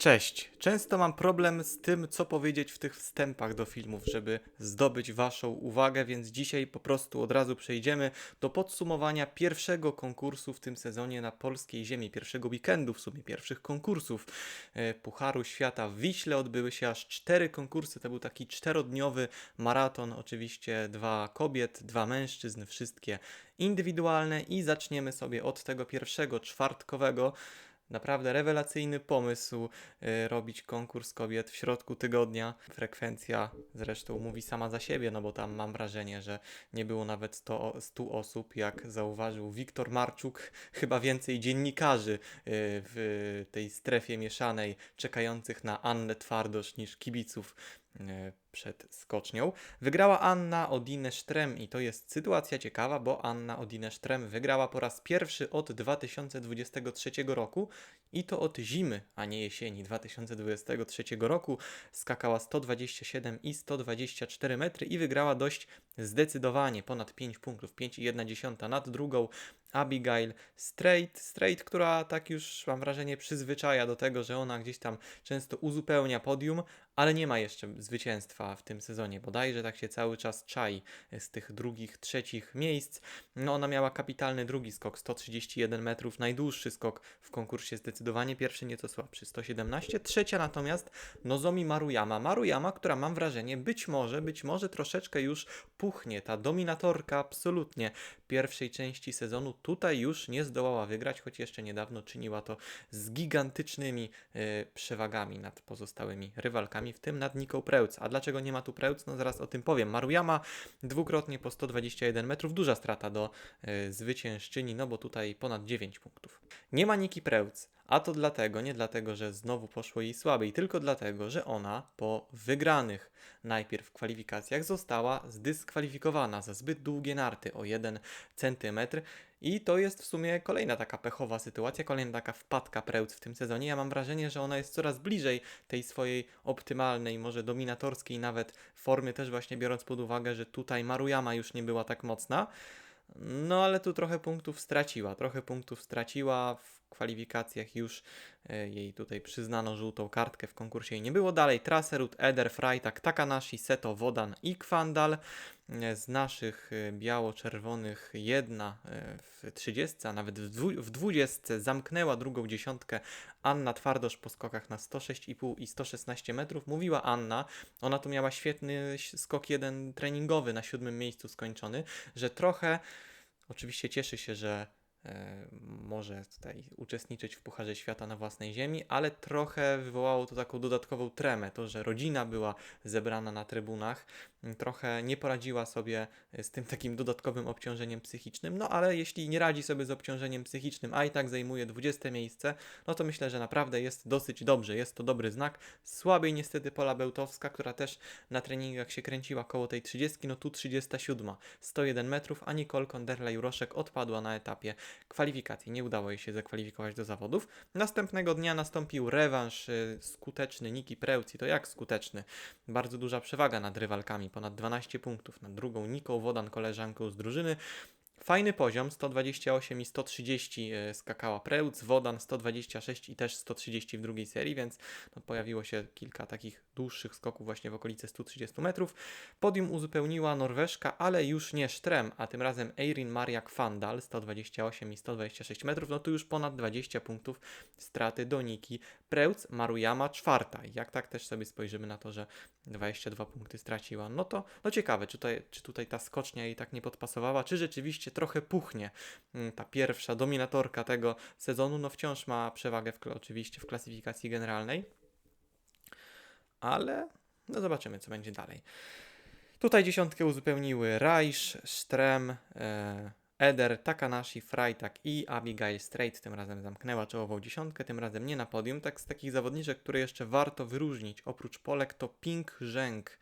Cześć. Często mam problem z tym, co powiedzieć w tych wstępach do filmów, żeby zdobyć Waszą uwagę, więc dzisiaj po prostu od razu przejdziemy do podsumowania pierwszego konkursu w tym sezonie na polskiej ziemi, pierwszego weekendu w sumie, pierwszych konkursów e, Pucharu Świata w Wiśle. Odbyły się aż cztery konkursy, to był taki czterodniowy maraton, oczywiście dwa kobiet, dwa mężczyzn, wszystkie indywidualne i zaczniemy sobie od tego pierwszego, czwartkowego. Naprawdę rewelacyjny pomysł y, robić konkurs kobiet w środku tygodnia. Frekwencja zresztą mówi sama za siebie, no bo tam mam wrażenie, że nie było nawet 100, o- 100 osób, jak zauważył Wiktor Marczuk. Chyba więcej dziennikarzy y, w tej strefie mieszanej czekających na Annę Twardosz niż kibiców y, przed skocznią. Wygrała Anna Odine Sztrem i to jest sytuacja ciekawa, bo Anna Odine Sztrem wygrała po raz pierwszy od 2023 roku i to od zimy, a nie jesieni 2023 roku. Skakała 127 i 124 metry i wygrała dość zdecydowanie, ponad 5 punktów, 5,1 nad drugą Abigail Strait, Strait, która tak już mam wrażenie przyzwyczaja do tego, że ona gdzieś tam często uzupełnia podium, ale nie ma jeszcze zwycięstwa w tym sezonie. Bodajże tak się cały czas czai z tych drugich, trzecich miejsc. No ona miała kapitalny drugi skok, 131 metrów, najdłuższy skok w konkursie zdecydowanie, pierwszy nieco słabszy, 117. Trzecia natomiast Nozomi Maruyama. Maruyama, która mam wrażenie być może, być może troszeczkę już puchnie, ta dominatorka absolutnie pierwszej części sezonu tutaj już nie zdołała wygrać, choć jeszcze niedawno czyniła to z gigantycznymi e, przewagami nad pozostałymi rywalkami, w tym nad Niką Prełc. A dlaczego nie ma tu Prełc? No zaraz o tym powiem. Maruyama dwukrotnie po 121 metrów, duża strata do e, zwyciężczyni, no bo tutaj ponad 9 punktów. Nie ma Niki Prełc, a to dlatego, nie dlatego, że znowu poszło jej słabiej, tylko dlatego, że ona po wygranych najpierw w kwalifikacjach została zdyskwalifikowana za zbyt długie narty o 1 centymetr. I to jest w sumie kolejna taka pechowa sytuacja, kolejna taka wpadka Prełc w tym sezonie. Ja mam wrażenie, że ona jest coraz bliżej tej swojej optymalnej, może dominatorskiej nawet formy, też właśnie biorąc pod uwagę, że tutaj Maruyama już nie była tak mocna. No ale tu trochę punktów straciła, trochę punktów straciła w kwalifikacjach już e, jej tutaj przyznano żółtą kartkę w konkursie i nie było dalej. Traserud, Eder, Freitag, Takanashi, Seto, Wodan i Kwandal. E, Z naszych e, biało-czerwonych jedna e, w 30, a nawet w dwu- w 20 zamknęła drugą dziesiątkę Anna Twardosz po skokach na 106,5 i 116 metrów. Mówiła Anna, ona tu miała świetny skok jeden treningowy na siódmym miejscu skończony, że trochę oczywiście cieszy się, że może tutaj uczestniczyć w Pucharze Świata na własnej ziemi, ale trochę wywołało to taką dodatkową tremę, to, że rodzina była zebrana na trybunach, trochę nie poradziła sobie e, z tym takim dodatkowym obciążeniem psychicznym, no ale jeśli nie radzi sobie z obciążeniem psychicznym, a i tak zajmuje 20 miejsce, no to myślę, że naprawdę jest dosyć dobrze, jest to dobry znak. Słabiej niestety Pola Bełtowska, która też na treningach się kręciła koło tej 30, no tu 37, 101 metrów, a Nicole Konderla-Juroszek odpadła na etapie kwalifikacji. Nie udało jej się zakwalifikować do zawodów. Następnego dnia nastąpił rewanż y, skuteczny Niki Prełc i to jak skuteczny? Bardzo duża przewaga nad rywalkami, ponad 12 punktów nad drugą Niką Wodan, koleżanką z drużyny. Fajny poziom, 128 i 130 e, skakała Prełc, Wodan 126 i też 130 w drugiej serii, więc no, pojawiło się kilka takich dłuższych skoków właśnie w okolice 130 metrów. Podium uzupełniła Norweżka, ale już nie Sztrem, a tym razem Eirin Maria Kwandal 128 i 126 metrów, no tu już ponad 20 punktów straty do Niki Prełc, Maruyama czwarta. Jak tak też sobie spojrzymy na to, że 22 punkty straciła, no to no ciekawe, czy tutaj, czy tutaj ta skocznia jej tak nie podpasowała, czy rzeczywiście trochę puchnie mm, ta pierwsza dominatorka tego sezonu, no wciąż ma przewagę w, oczywiście w klasyfikacji generalnej, ale no zobaczymy, co będzie dalej. Tutaj dziesiątkę uzupełniły Raisz, Strem, e, Eder, Takanashi, Freitag i Abigail Strait. Tym razem zamknęła czołową dziesiątkę, tym razem nie na podium. Tak z takich zawodniczek, które jeszcze warto wyróżnić, oprócz Polek, to Pink Zheng,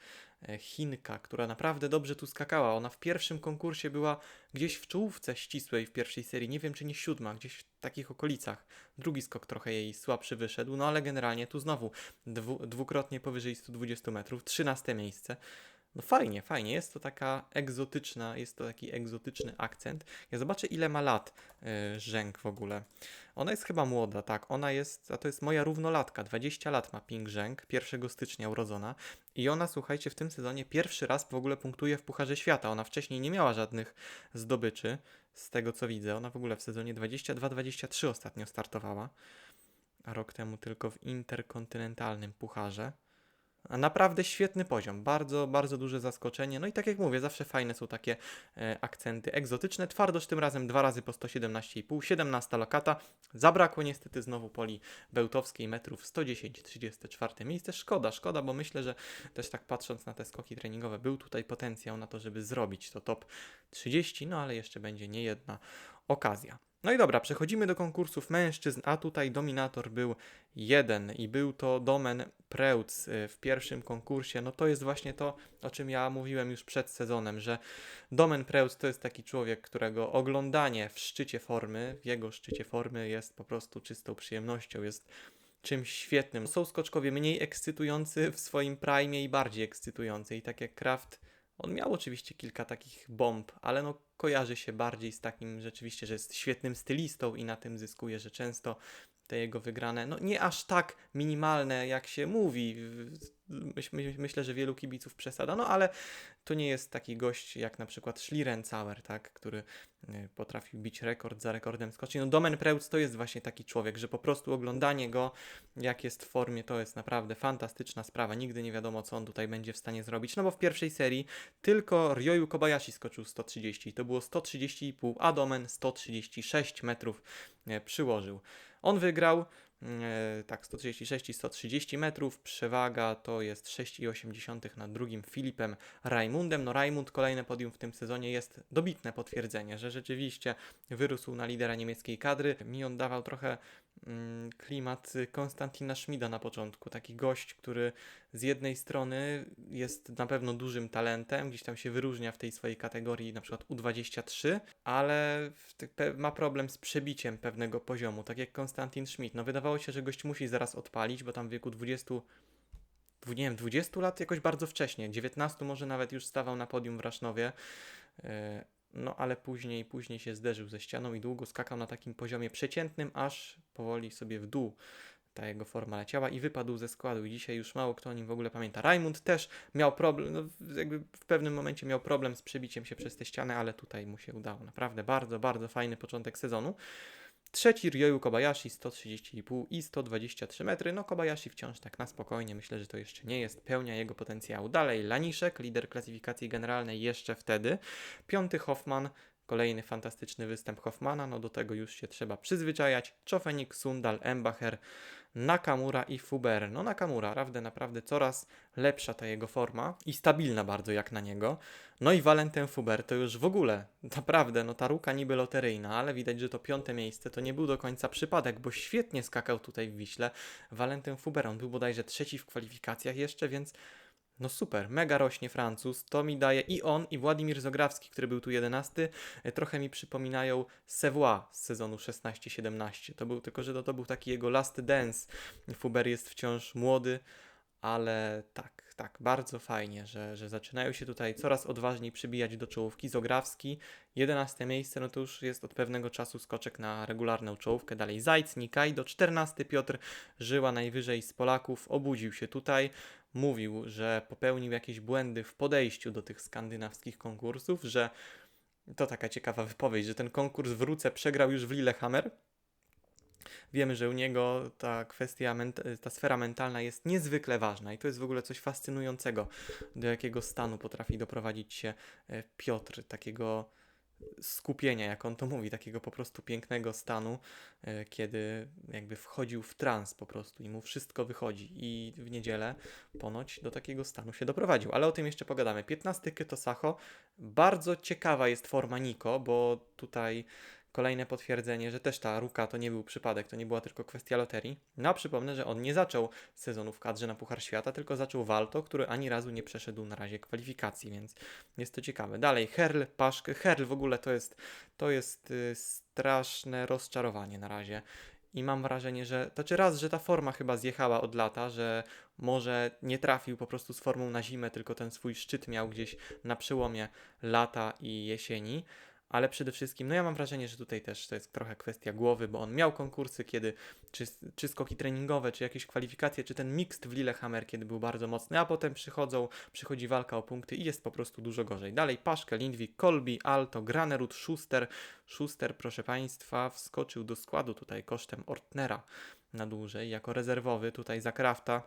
e, Chinka, która naprawdę dobrze tu skakała. Ona w pierwszym konkursie była gdzieś w czołówce ścisłej w pierwszej serii, nie wiem czy nie siódma, gdzieś w takich okolicach. Drugi skok trochę jej słabszy wyszedł, no ale generalnie tu znowu dwu, dwukrotnie powyżej 120 metrów, 13 miejsce. No fajnie, fajnie. Jest to taka egzotyczna, jest to taki egzotyczny akcent. Ja zobaczę ile ma lat y, Żęk w ogóle. Ona jest chyba młoda, tak. Ona jest, a to jest moja równolatka. 20 lat ma Ping Żęk, 1 stycznia urodzona. I ona, słuchajcie, w tym sezonie pierwszy raz w ogóle punktuje w Pucharze Świata. Ona wcześniej nie miała żadnych zdobyczy, z tego co widzę. Ona w ogóle w sezonie 22-23 ostatnio startowała. A rok temu tylko w interkontynentalnym pucharze. Naprawdę świetny poziom, bardzo, bardzo duże zaskoczenie. No i tak jak mówię, zawsze fajne są takie e, akcenty egzotyczne. Twardość tym razem dwa razy po 117,5, 17 lokata. Zabrakło niestety znowu poli bełtowskiej metrów 110, 34 miejsce. Szkoda, szkoda, bo myślę, że też tak patrząc na te skoki treningowe, był tutaj potencjał na to, żeby zrobić to top 30, no ale jeszcze będzie niejedna okazja. No i dobra, przechodzimy do konkursów mężczyzn, a tutaj dominator był jeden i był to Domen Preutz y, w pierwszym konkursie. No to jest właśnie to, o czym ja mówiłem już przed sezonem, że Domen Preutz to jest taki człowiek, którego oglądanie w szczycie formy, w jego szczycie formy jest po prostu czystą przyjemnością, jest czymś świetnym. Są skoczkowie mniej ekscytujący w swoim prime i bardziej ekscytujący i tak jak Kraft on miał oczywiście kilka takich bomb, ale no kojarzy się bardziej z takim rzeczywiście, że jest świetnym stylistą i na tym zyskuje, że często te jego wygrane, no nie aż tak minimalne, jak się mówi. Myś, my, myślę, że wielu kibiców przesada, no ale to nie jest taki gość jak na przykład Schlierencauer, tak, który y, potrafił bić rekord za rekordem skoczni. No Domen Preutz to jest właśnie taki człowiek, że po prostu oglądanie go, jak jest w formie, to jest naprawdę fantastyczna sprawa. Nigdy nie wiadomo, co on tutaj będzie w stanie zrobić, no bo w pierwszej serii tylko Ryoyu Kobayashi skoczył 130, to było 130,5, a Domen 136 metrów y, przyłożył. On wygrał, e, tak, 136 i 130 metrów. Przewaga to jest 6,8 nad drugim Filipem Raimundem. No Raimund, kolejne podium w tym sezonie jest dobitne potwierdzenie, że rzeczywiście wyrósł na lidera niemieckiej kadry. Mi on dawał trochę klimat Konstantina Schmida na początku. Taki gość, który z jednej strony jest na pewno dużym talentem, gdzieś tam się wyróżnia w tej swojej kategorii, na przykład U23, ale ma problem z przebiciem pewnego poziomu, tak jak Konstantin Schmidt. No wydawało się, że gość musi zaraz odpalić, bo tam w wieku 20 dwu- nie wiem, 20 lat jakoś bardzo wcześnie, 19 może nawet już stawał na podium w Rasznowie, Yy, no ale później, później się zderzył ze ścianą i długo skakał na takim poziomie przeciętnym, aż powoli sobie w dół ta jego forma leciała i wypadł ze składu i dzisiaj już mało kto o nim w ogóle pamięta. Raimund też miał problem, no, jakby w pewnym momencie miał problem z przebiciem się przez tę ścianę, ale tutaj mu się udało. Naprawdę bardzo, bardzo fajny początek sezonu. Trzeci Ryoyu Kobayashi 130,5 i 123 metry. No Kobayashi wciąż tak na spokojnie, myślę, że to jeszcze nie jest pełnia jego potencjału. Dalej Laniszek, lider klasyfikacji generalnej jeszcze wtedy. Piąty Hoffman, kolejny fantastyczny występ Hoffmana, no do tego już się trzeba przyzwyczajać. Czofenik, Sundal, Embacher, Nakamura i Fuber. No Nakamura, naprawdę, naprawdę coraz lepsza ta jego forma i stabilna bardzo jak na niego. No i Valentin Fuber to już w ogóle, naprawdę, no ta ruka niby loteryjna, ale widać, że to piąte miejsce to nie był do końca przypadek, bo świetnie skakał tutaj w Wiśle. Valentin Fuber, on był bodajże trzeci w kwalifikacjach jeszcze, więc no super, mega rośnie Francuz, to mi daje i on, i Władimir Zograwski, który był tu 11, e, trochę mi przypominają Savoie z sezonu 16-17. To był tylko, że to, to był taki jego last dance. Fuber jest wciąż młody, ale tak, tak, bardzo fajnie, że, że zaczynają się tutaj coraz odważniej przybijać do czołówki. Zograwski, 11 miejsce, no to już jest od pewnego czasu skoczek na regularną czołówkę. Dalej Zajc, Nikajdo, 14 Piotr Żyła najwyżej z Polaków, obudził się tutaj. Mówił, że popełnił jakieś błędy w podejściu do tych skandynawskich konkursów, że to taka ciekawa wypowiedź, że ten konkurs w Ruce przegrał już w Lillehammer. Wiemy, że u niego ta kwestia, ta sfera mentalna jest niezwykle ważna i to jest w ogóle coś fascynującego, do jakiego stanu potrafi doprowadzić się e, Piotr, takiego skupienia, jak on to mówi, takiego po prostu pięknego stanu, e, kiedy jakby wchodził w trans po prostu i mu wszystko wychodzi. I w niedzielę ponoć do takiego stanu się doprowadził, ale o tym jeszcze pogadamy. 15 Kyto Sacho, bardzo ciekawa jest forma Niko, bo tutaj kolejne potwierdzenie, że też ta ruka to nie był przypadek, to nie była tylko kwestia loterii. No a przypomnę, że on nie zaczął sezonu w kadrze na Puchar Świata, tylko zaczął Walto, który ani razu nie przeszedł na razie kwalifikacji, więc jest to ciekawe. Dalej, Herl, Paszk. Herl w ogóle to jest, to jest y, straszne rozczarowanie na razie. I mam wrażenie, że to czy raz, że ta forma chyba zjechała od lata, że może nie trafił po prostu z formą na zimę, tylko ten swój szczyt miał gdzieś na przełomie lata i jesieni. Ale przede wszystkim, no ja mam wrażenie, że tutaj też to jest trochę kwestia głowy, bo on miał konkursy, kiedy czy, czy skoki treningowe, czy jakieś kwalifikacje, czy ten mixed w Lillehammer, kiedy był bardzo mocny, a potem przychodzą, przychodzi walka o punkty i jest po prostu dużo gorzej. Dalej Paszke, Lindwik, Kolbi, Alto, Granerud, Schuster. Schuster, proszę Państwa, wskoczył do składu tutaj kosztem Ortnera na dłużej, jako rezerwowy tutaj za Krafta,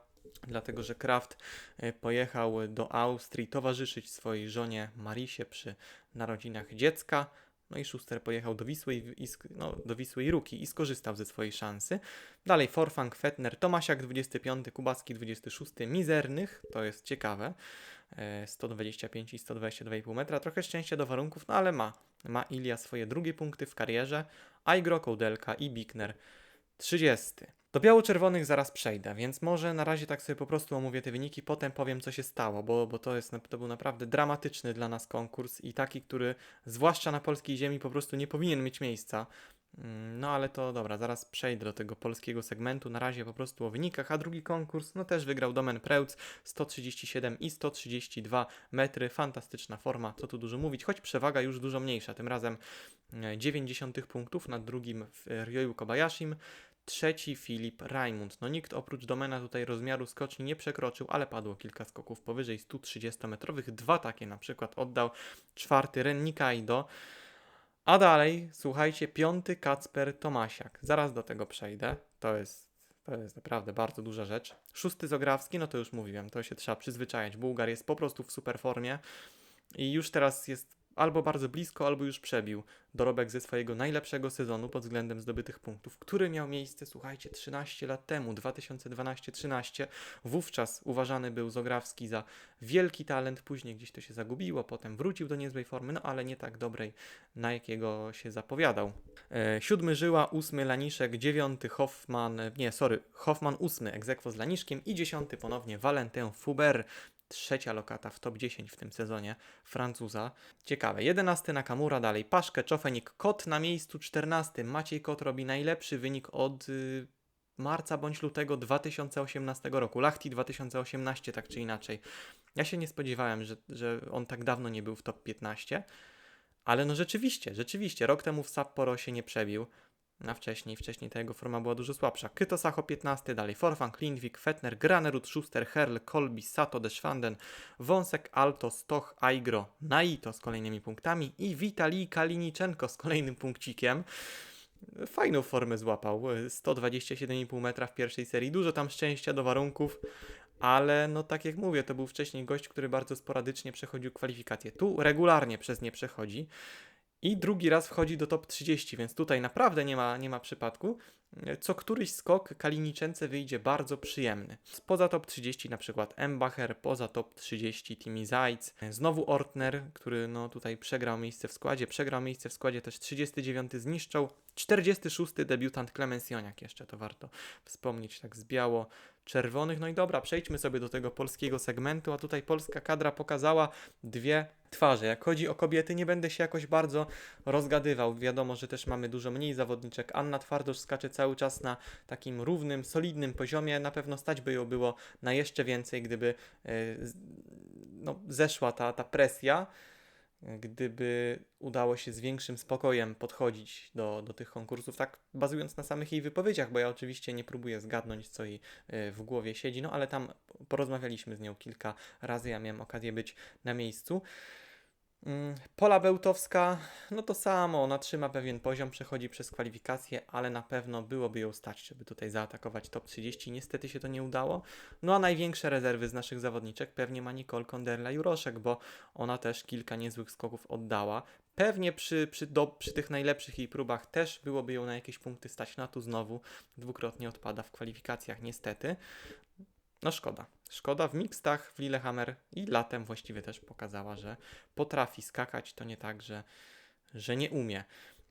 dlatego że Kraft e, pojechał do Austrii towarzyszyć swojej żonie Marisie przy narodzinach dziecka. No i Schuster pojechał do Wisły i, no, do Wisły i Ruki i skorzystał ze swojej szansy. Dalej Forfang, Fetner, Tomasiak 25, Kubacki 26, mizernych, to jest ciekawe. e, 125 i 122,5 metra. Trochę szczęścia do warunków, no ale ma. Ma Ilia swoje drugie punkty w karierze. Aigro, Kołdelka i Bikner 30. Do biało-czerwonych zaraz przejdę, więc może na razie tak sobie po prostu omówię te wyniki, potem powiem co się stało, bo, bo to, jest, to był naprawdę dramatyczny dla nas konkurs i taki, który zwłaszcza na polskiej ziemi po prostu nie powinien mieć miejsca. Mm, No ale to dobra, zaraz przejdę do tego polskiego segmentu. Na razie po prostu o wynikach, a drugi konkurs, no też wygrał Domen Preutz 137 i 132 metry. Fantastyczna forma, co tu dużo mówić, choć przewaga już dużo mniejsza. Tym razem e, 90 punktów nad drugim e, Ryoyu Kobayashim. Trzeci Filip Raimund. No nikt oprócz domena tutaj rozmiaru skoczni nie przekroczył, ale padło kilka skoków powyżej 130-metrowych. Dwa takie na przykład oddał czwarty Ren. A dalej, słuchajcie, piąty Kacper Tomasiak. Zaraz do tego przejdę. To jest, to jest naprawdę bardzo duża rzecz. Szósty Zograwski, no to już mówiłem, to się trzeba przyzwyczajać. Bułgar jest po prostu w super formie i już teraz jest albo bardzo blisko, albo już przebił dorobek ze swojego najlepszego sezonu pod względem zdobytych punktów, który miał miejsce, słuchajcie, 13 lat temu, 2012-13. Wówczas uważany był Zograwski za wielki talent, później gdzieś to się zagubiło, potem wrócił do niezłej formy, no ale nie tak dobrej, na jakiego się zapowiadał. E, siódmy Żyła, ósmy Laniszek, dziewiąty Hoffman, nie, sorry, Hoffman ósmy, egzekwo z Laniszkiem i dziesiąty ponownie Valentin Fuber, trzecia lokata w top 10 w tym sezonie Francuza. Ciekawe. 11 Nakamura, dalej Paszkę, Czofenik, Kot na miejscu 14. Maciej Kot robi najlepszy wynik od y, marca bądź lutego 2018 roku. Lachti 2018, tak czy inaczej. Ja się nie spodziewałem, że, że on tak dawno nie był w top 15. Ale no rzeczywiście, rzeczywiście, rok temu w Sapporo się nie przebił. Na wcześniej, wcześniej ta jego forma była dużo słabsza. Kyto Sacho 15, dalej Forfang, Lindwik, Fetner, Granerud, Schuster, Herl, Kolbi, Sato, Deschwanden, Wąsek, Alto, Stoch, Aigro, Naito z kolejnymi punktami i Witalij Kaliniczenko z kolejnym punkcikiem. Fajną formę złapał, 127,5 metra w pierwszej serii, dużo tam szczęścia do warunków, ale no tak jak mówię, to był wcześniej gość, który bardzo sporadycznie przechodził kwalifikacje. Tu regularnie przez nie przechodzi. I drugi raz wchodzi do top 30, więc tutaj naprawdę nie ma, nie ma przypadku. Co któryś skok Kaliniczence wyjdzie bardzo przyjemny. Poza top 30 na przykład Embacher, poza top 30 Timi Zajc, znowu Ortner, który no tutaj przegrał miejsce w składzie, przegrał miejsce w składzie też 39 zniszczał, 46 debiutant Klemens Joniak jeszcze, to warto wspomnieć tak z biało czerwonych. No i dobra, przejdźmy sobie do tego polskiego segmentu, a tutaj polska kadra pokazała dwie twarze. Jak chodzi o kobiety, nie będę się jakoś bardzo rozgadywał. Wiadomo, że też mamy dużo mniej zawodniczek. Anna Twardosz skacze cały czas na takim równym, solidnym poziomie. Na pewno stać by ją było na jeszcze więcej, gdyby z- no, zeszła ta, ta presja. Gdyby udało się z większym spokojem podchodzić do, do tych konkursów, tak bazując na samych jej wypowiedziach, bo ja oczywiście nie próbuję zgadnąć, co jej e, w głowie siedzi, no ale tam porozmawialiśmy z nią kilka razy, ja miałem okazję być na miejscu. Mm, Pola Bełtowska, no to samo, ona trzyma pewien poziom, przechodzi przez kwalifikacje, ale na pewno byłoby ją stać, żeby tutaj zaatakować top 30. Niestety się to nie udało. No a największe rezerwy z naszych zawodniczek pewnie ma Nicole Konderla-Juroszek, bo ona też kilka niezłych skoków oddała. Pewnie przy, przy, do, przy tych najlepszych jej próbach też byłoby ją na jakieś punkty stać, na tu znowu dwukrotnie odpada w kwalifikacjach, niestety. No szkoda. Szkoda w mixtach w Lillehammer i latem właściwie też pokazała, że potrafi skakać, to nie tak, że, że nie umie.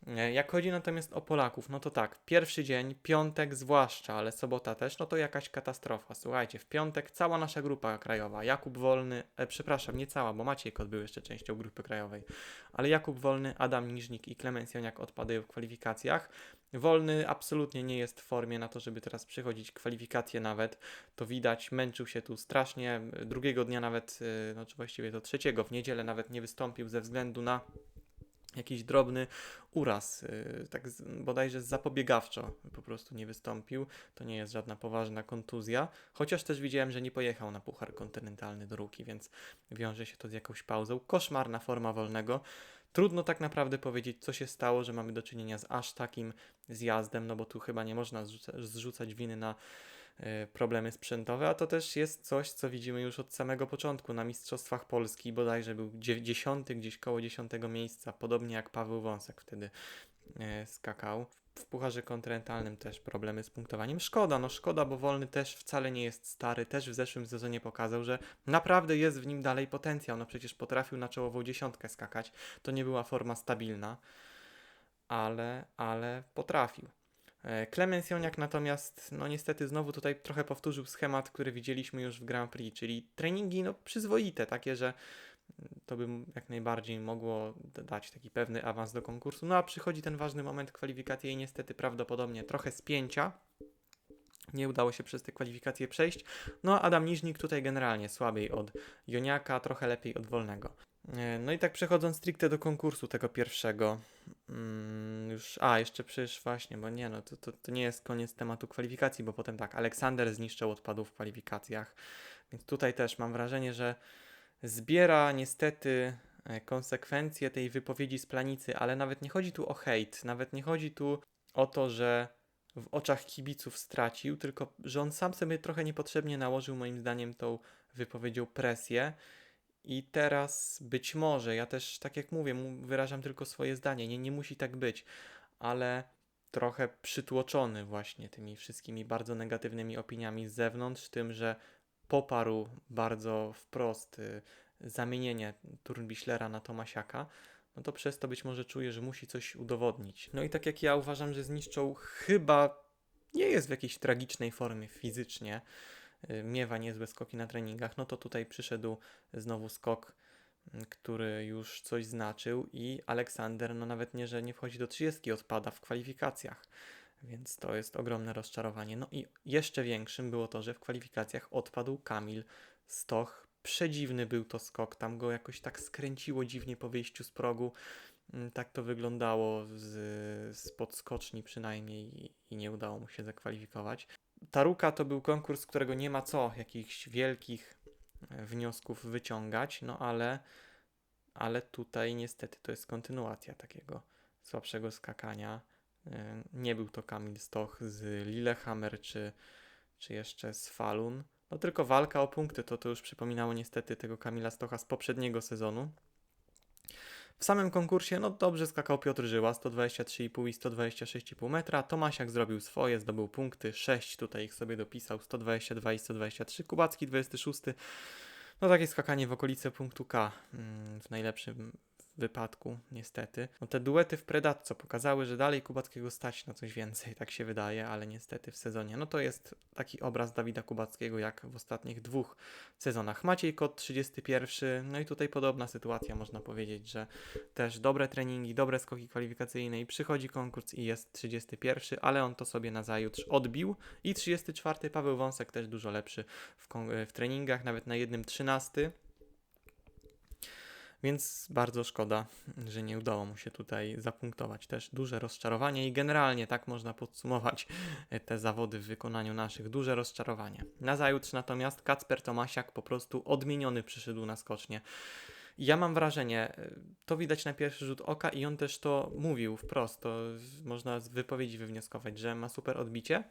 E, Jak chodzi natomiast o Polaków, no to tak, pierwszy dzień, piątek zwłaszcza, ale sobota też, no to jakaś katastrofa. Słuchajcie, w piątek cała nasza grupa krajowa, Jakub Wolny, e, przepraszam, nie cała, bo Maciej Kot był jeszcze częścią grupy krajowej, ale Jakub Wolny, Adam Niżnik i Klemens Joniak odpadają w kwalifikacjach. Wolny absolutnie nie jest w formie na to, żeby teraz przychodzić kwalifikacje nawet. To widać, męczył się tu strasznie. Drugiego dnia nawet, y, no czy właściwie to trzeciego, w niedzielę nawet nie wystąpił ze względu na jakiś drobny uraz, y, tak bodajże zapobiegawczo po prostu nie wystąpił. To nie jest żadna poważna kontuzja, chociaż też widziałem, że nie pojechał na Puchar Kontynentalny do Ruki, więc wiąże się to z jakąś pauzą. Koszmarna forma wolnego. Trudno tak naprawdę powiedzieć, co się stało, że mamy do czynienia z aż takim zjazdem, no bo tu chyba nie można zrzuca, zrzucać winy na problemy sprzętowe, a to też jest coś, co widzimy już od samego początku na Mistrzostwach Polski, bodajże był dzie- dziesiąty, gdzieś koło dziesiątego miejsca, podobnie jak Paweł Wąsek wtedy e, skakał. W Pucharze Kontynentalnym też problemy z punktowaniem. Szkoda, no szkoda, bo Wolny też wcale nie jest stary, też w zeszłym sezonie pokazał, że naprawdę jest w nim dalej potencjał, no przecież potrafił na czołową dziesiątkę skakać, to nie była forma stabilna, ale, ale potrafił. E, Klemens Joniak natomiast, no niestety znowu tutaj trochę powtórzył schemat, który widzieliśmy już w Grand Prix, czyli treningi no przyzwoite, takie, że mm, to by jak najbardziej mogło dać taki pewny awans do konkursu. No a przychodzi ten ważny moment kwalifikacji i niestety prawdopodobnie trochę spięcia. Nie udało się przez te kwalifikacje przejść. No a Adam Niżnik tutaj generalnie słabiej od Joniaka, trochę lepiej od Wolnego. E, No i tak przechodząc stricte do konkursu tego pierwszego. Mm, już, a jeszcze przecież właśnie, bo nie no, to, to, to nie jest koniec tematu kwalifikacji, bo potem tak, Aleksander zniszczył odpadów w kwalifikacjach. Więc tutaj też mam wrażenie, że zbiera niestety e, konsekwencje tej wypowiedzi z planicy, ale nawet nie chodzi tu o hejt, nawet nie chodzi tu o to, że w oczach kibiców stracił, tylko że on sam sobie trochę niepotrzebnie nałożył moim zdaniem tą wypowiedzią presję. I teraz być może, ja też tak jak mówię, wyrażam tylko swoje zdanie, nie, nie musi tak być, ale trochę przytłoczony właśnie tymi wszystkimi bardzo negatywnymi opiniami z zewnątrz, tym, że poparł bardzo wprost y, zamienienie Turnbichlera na Tomasiaka, no to przez to być może czuje, że musi coś udowodnić. No i tak jak ja uważam, że zniszczą chyba nie jest w jakiejś tragicznej formie fizycznie, miewa niezłe skoki na treningach, no to tutaj przyszedł znowu skok, m, który już coś znaczył i Aleksander, no nawet nie, że nie wchodzi do 30, odpada w kwalifikacjach. Więc to jest ogromne rozczarowanie. No i jeszcze większym było to, że w kwalifikacjach odpadł Kamil Stoch. Przedziwny był to skok, tam go jakoś tak skręciło dziwnie po wyjściu z progu. Mm, Tak to wyglądało z, z podskoczni przynajmniej i, i nie udało mu się zakwalifikować. Taruka to był konkurs, z którego nie ma co jakichś wielkich e, wniosków wyciągać, no ale, ale tutaj niestety to jest kontynuacja takiego słabszego skakania. E, Nie był to Kamil Stoch z Lillehammer czy, czy jeszcze z Falun. No tylko walka o punkty, to to już przypominało niestety tego Kamila Stocha z poprzedniego sezonu. W samym konkursie, no dobrze skakał Piotr Żyła, 123,5 i 126,5 metra. Tomasiak zrobił swoje, zdobył punkty, 6 tutaj ich sobie dopisał, 122 i 123. Kubacki 26. No takie skakanie w okolice punktu K mm, w najlepszym wypadku, niestety. No te duety w Predatco pokazały, że dalej Kubackiego stać na coś więcej, tak się wydaje, ale niestety w sezonie. No to jest taki obraz Dawida Kubackiego jak w ostatnich dwóch sezonach. Maciej Kot 31, no i tutaj podobna sytuacja, można powiedzieć, że też dobre treningi, dobre skoki kwalifikacyjne i przychodzi konkurs i jest 31, ale on to sobie na zajutrz odbił i 34 Paweł Wąsek też dużo lepszy w, w treningach, nawet na jednym 13. Więc bardzo szkoda, że nie udało mu się tutaj zapunktować. Też duże rozczarowanie i generalnie tak można podsumować e, te zawody w wykonaniu naszych. Duże rozczarowanie. Na zajutrz natomiast Kacper Tomasiak po prostu odmieniony przyszedł na skocznie. Ja mam wrażenie, e, to widać na pierwszy rzut oka i on też to mówił wprost, to można z wypowiedzi wywnioskować, że ma super odbicie,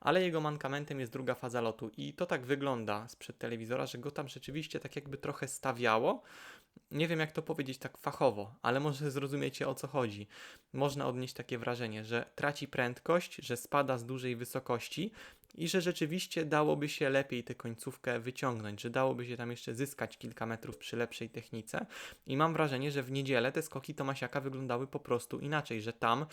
ale jego mankamentem jest druga faza lotu i to tak wygląda sprzed telewizora, że go tam rzeczywiście tak jakby trochę stawiało. Nie wiem jak to powiedzieć tak fachowo, ale może zrozumiecie o co chodzi. Można odnieść takie wrażenie, że traci prędkość, że spada z dużej wysokości i że rzeczywiście dałoby się lepiej tę końcówkę wyciągnąć, że dałoby się tam jeszcze zyskać kilka metrów przy lepszej technice. I mam wrażenie, że w niedzielę te skoki Tomasiaka wyglądały po prostu inaczej, że tam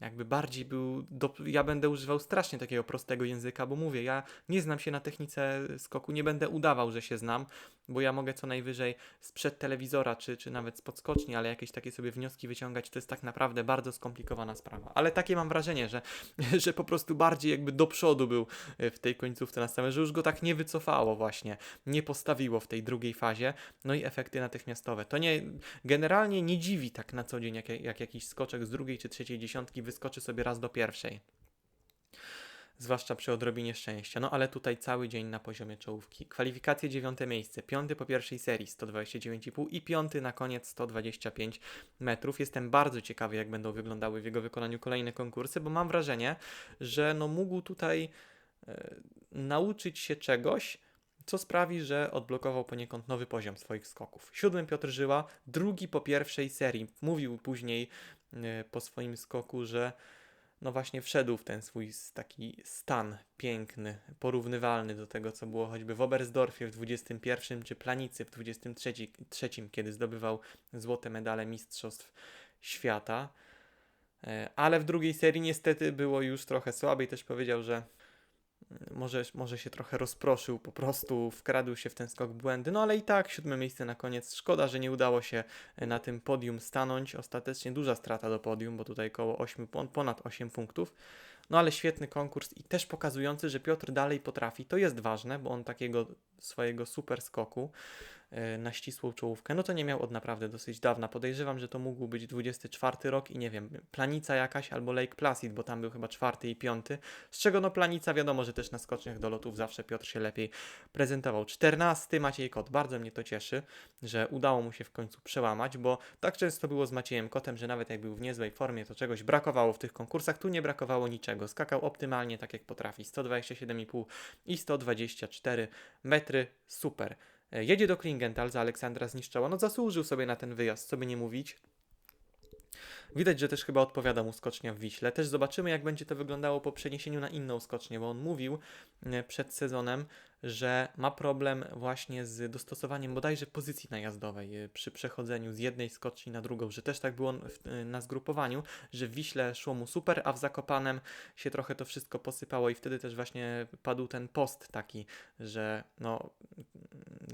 jakby bardziej był, do, ja będę używał strasznie takiego prostego języka, bo mówię, ja nie znam się na technice skoku, nie będę udawał, że się znam, bo ja mogę co najwyżej sprzed telewizora, czy, czy nawet z podskoczni, ale jakieś takie sobie wnioski wyciągać, to jest tak naprawdę bardzo skomplikowana sprawa. Ale takie mam wrażenie, że, że po prostu bardziej jakby do przodu był e, w tej końcówce nastawiony, że już go tak nie wycofało właśnie, nie postawiło w tej drugiej fazie, no i efekty natychmiastowe. To nie, generalnie nie dziwi tak na co dzień, jak, jak jakiś skoczek z drugiej czy trzeciej dziesiątki wyskoczy sobie raz do pierwszej. Zwłaszcza przy odrobinie szczęścia. No ale tutaj cały dzień na poziomie czołówki. Kwalifikacje dziewiąte miejsce, piąty po pierwszej serii 129,5 i piąty na koniec 125 metrów. Jestem bardzo ciekawy, jak będą wyglądały w jego wykonaniu kolejne konkursy, bo mam wrażenie, że no mógł tutaj e, nauczyć się czegoś, co sprawi, że odblokował poniekąd nowy poziom swoich skoków. Siódmy Piotr Żyła, drugi po pierwszej serii. Mówił później e, po swoim skoku, że no właśnie wszedł w ten swój taki stan piękny, porównywalny do tego, co było choćby w Oberstdorfie w 21 czy Planicy w 23, trzecim, kiedy zdobywał złote medale Mistrzostw Świata. E, Ale w drugiej serii niestety było już trochę słabiej. Też powiedział, że może, może się trochę rozproszył, po prostu wkradł się w ten skok błędy, no ale i tak siódme miejsce na koniec. Szkoda, że nie udało się e, na tym podium stanąć. Ostatecznie duża strata do podium, bo tutaj około 8, pon- ponad 8 punktów. No ale świetny konkurs i też pokazujący, że Piotr dalej potrafi. To jest ważne, bo on takiego swojego super skoku na ścisłą czołówkę, no to nie miał od naprawdę dosyć dawna. Podejrzewam, że to mógł być 24 rok i nie wiem, Planica jakaś albo Lake Placid, bo tam był chyba czwarty i piąty. Z czego no Planica wiadomo, że też na skoczniach do lotów zawsze Piotr się lepiej prezentował. 14 Maciej Kot, bardzo mnie to cieszy, że udało mu się w końcu przełamać, bo tak często było z Maciejem Kotem, że nawet jak był w niezłej formie, to czegoś brakowało w tych konkursach, tu nie brakowało niczego. Skakał optymalnie tak jak potrafi, 127,5 i 124 metry, super. E, Jedzie do Klingenthal za Aleksandra Zniszczała, no zasłużył sobie na ten wyjazd, co by nie mówić. Widać, że też chyba odpowiada mu skocznia w Wiśle. Też zobaczymy, jak będzie to wyglądało po przeniesieniu na inną skocznię, bo on mówił e, przed sezonem, że ma problem właśnie z dostosowaniem bodajże pozycji najazdowej e, przy przechodzeniu z jednej skoczni na drugą, że też tak było na zgrupowaniu, że w Wiśle szło mu super, a w Zakopanem się trochę to wszystko posypało i wtedy też właśnie padł ten post taki, że no,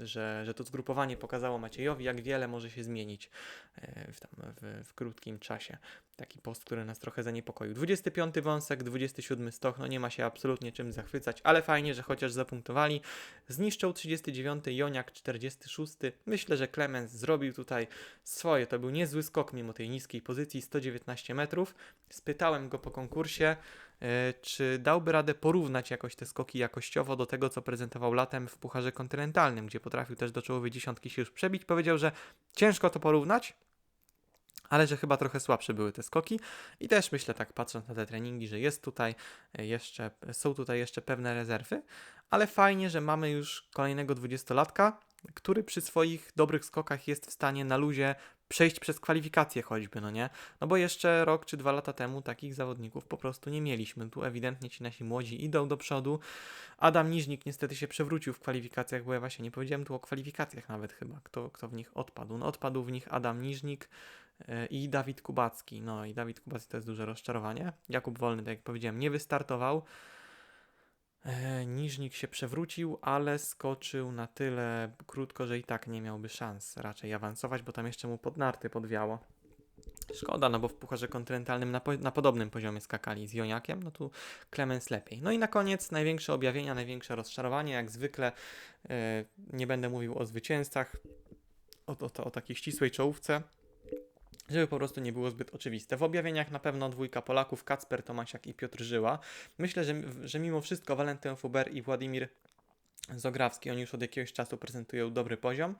że, że to zgrupowanie pokazało Maciejowi, jak wiele może się zmienić e, w, tam, w, w krótkim czasie. Taki post, który nas trochę zaniepokoił. 25 wąsek, 27 stoch, no nie ma się absolutnie czym zachwycać, ale fajnie, że chociaż zapunktowali. Zniszczą 39, Joniak 46. Myślę, że Clemens zrobił tutaj swoje. To był niezły skok mimo tej niskiej pozycji, 119 metrów. Spytałem go po konkursie, czy dałby radę porównać jakoś te skoki jakościowo do tego, co prezentował latem w Pucharze Kontynentalnym, gdzie potrafił też do czołowej dziesiątki się już przebić. Powiedział, że ciężko to porównać, ale że chyba trochę słabsze były te skoki. I też myślę tak patrząc na te treningi, że jest tutaj e, jeszcze, są tutaj jeszcze pewne rezerwy, ale fajnie, że mamy już kolejnego dwudziestolatka, który przy swoich dobrych skokach jest w stanie na luzie przejść przez kwalifikacje choćby, no nie? No bo jeszcze rok czy dwa lata temu takich zawodników po prostu nie mieliśmy. Tu ewidentnie ci nasi młodzi idą do przodu. Adam Niżnik niestety się przewrócił w kwalifikacjach, bo ja właśnie nie powiedziałem tu o kwalifikacjach nawet chyba, kto, kto w nich odpadł. No odpadł w nich Adam Niżnik, e, i Dawid Kubacki. No i Dawid Kubacki to jest duże rozczarowanie. Jakub Wolny, tak jak powiedziałem, nie wystartował. E, Niżnik się przewrócił, ale skoczył na tyle krótko, że i tak nie miałby szans raczej awansować, bo tam jeszcze mu pod narty podwiało. Szkoda, no bo w Pucharze Kontynentalnym na, po, na podobnym poziomie skakali z Joniakiem, no tu Clemens lepiej. No i na koniec największe objawienia, największe rozczarowanie, jak zwykle e, nie będę mówił o zwycięzcach, o, o, o takiej ścisłej czołówce, żeby po prostu nie było zbyt oczywiste. W objawieniach na pewno dwójka Polaków, Kacper Tomasiak i Piotr Żyła. Myślę, że, że mimo wszystko Walentyn Fuber i Władimir Zograwski, oni już od jakiegoś czasu prezentują dobry poziom,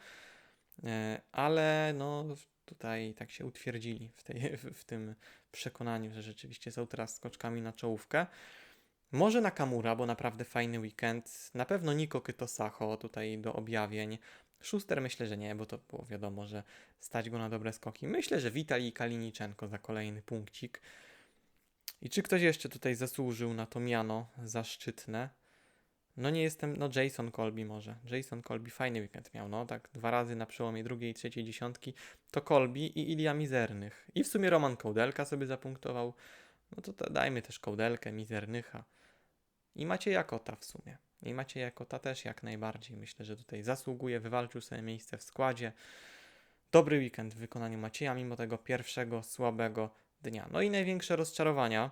e, ale no tutaj tak się utwierdzili w, tej, w, tym przekonaniu, że rzeczywiście są teraz skoczkami na czołówkę. Może Nakamura, bo naprawdę fajny weekend. Na pewno Niko Kytosacho tutaj do objawień. Szuster myślę, że nie, bo to było wiadomo, że stać go na dobre skoki. Myślę, że Witalij Kaliniczenko za kolejny punkcik. I czy ktoś jeszcze tutaj zasłużył na to miano zaszczytne? No nie jestem, no Jason Colby może. Jason Colby fajny weekend miał, no tak dwa razy na przełomie drugiej i trzeciej dziesiątki. To Colby i Ilia Mizernych. I w sumie Roman Kołdelka sobie zapunktował no to da- dajmy też kołdelkę, mizernycha. I Macieja Kota w sumie. I Macieja Kota też jak najbardziej. Myślę, że tutaj zasługuje, wywalczył sobie miejsce w składzie. Dobry weekend w wykonaniu Macieja, mimo tego pierwszego słabego dnia. No i największe rozczarowania.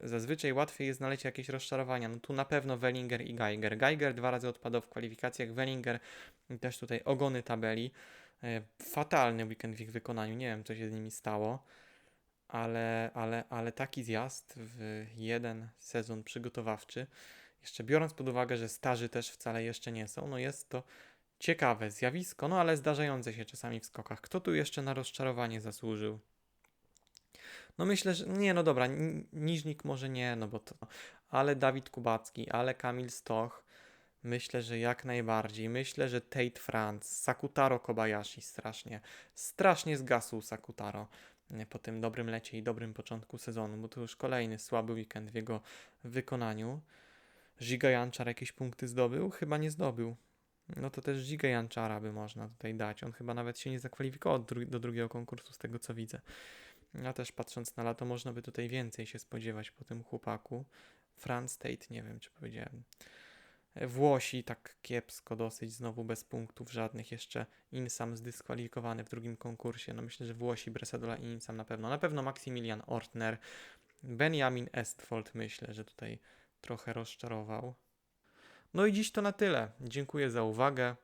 Zazwyczaj łatwiej jest znaleźć jakieś rozczarowania. No tu na pewno Wellinger i Geiger. Geiger dwa razy odpadał w kwalifikacjach, Wellinger też tutaj ogony tabeli. E, Fatalny weekend w ich wykonaniu. Nie wiem, co się z nimi stało, ale, ale, ale taki zjazd w jeden sezon przygotowawczy, jeszcze biorąc pod uwagę, że starzy też wcale jeszcze nie są, no jest to ciekawe zjawisko, no ale zdarzające się czasami w skokach. Kto tu jeszcze na rozczarowanie zasłużył? No myślę, że nie, no dobra, Ni- Niżnik może nie, no bo to, ale Dawid Kubacki, ale Kamil Stoch, myślę, że jak najbardziej. Myślę, że Tate Franz, Sakutaro Kobayashi strasznie, strasznie zgasł Sakutaro nie, po tym dobrym lecie i dobrym początku sezonu, bo to już kolejny słaby weekend w jego wykonaniu. Giga Janczar jakieś punkty zdobył? Chyba nie zdobył. No to też Giga Janczara by można tutaj dać. On chyba nawet się nie zakwalifikował dru- do drugiego konkursu, z tego co widzę. Ja też patrząc na lato, można by tutaj więcej się spodziewać po tym chłopaku. Franz Tate, nie wiem czy powiedziałem. Włosi tak kiepsko dosyć, znowu bez punktów żadnych. Jeszcze Insam zdyskwalifikowany w drugim konkursie. No myślę, że Włosi, Bresadola i Insam na pewno. Na pewno Maximilian Ortner. Benjamin Estfold myślę, że tutaj trochę rozczarował. No i dziś to na tyle. Dziękuję za uwagę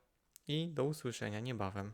i do usłyszenia niebawem.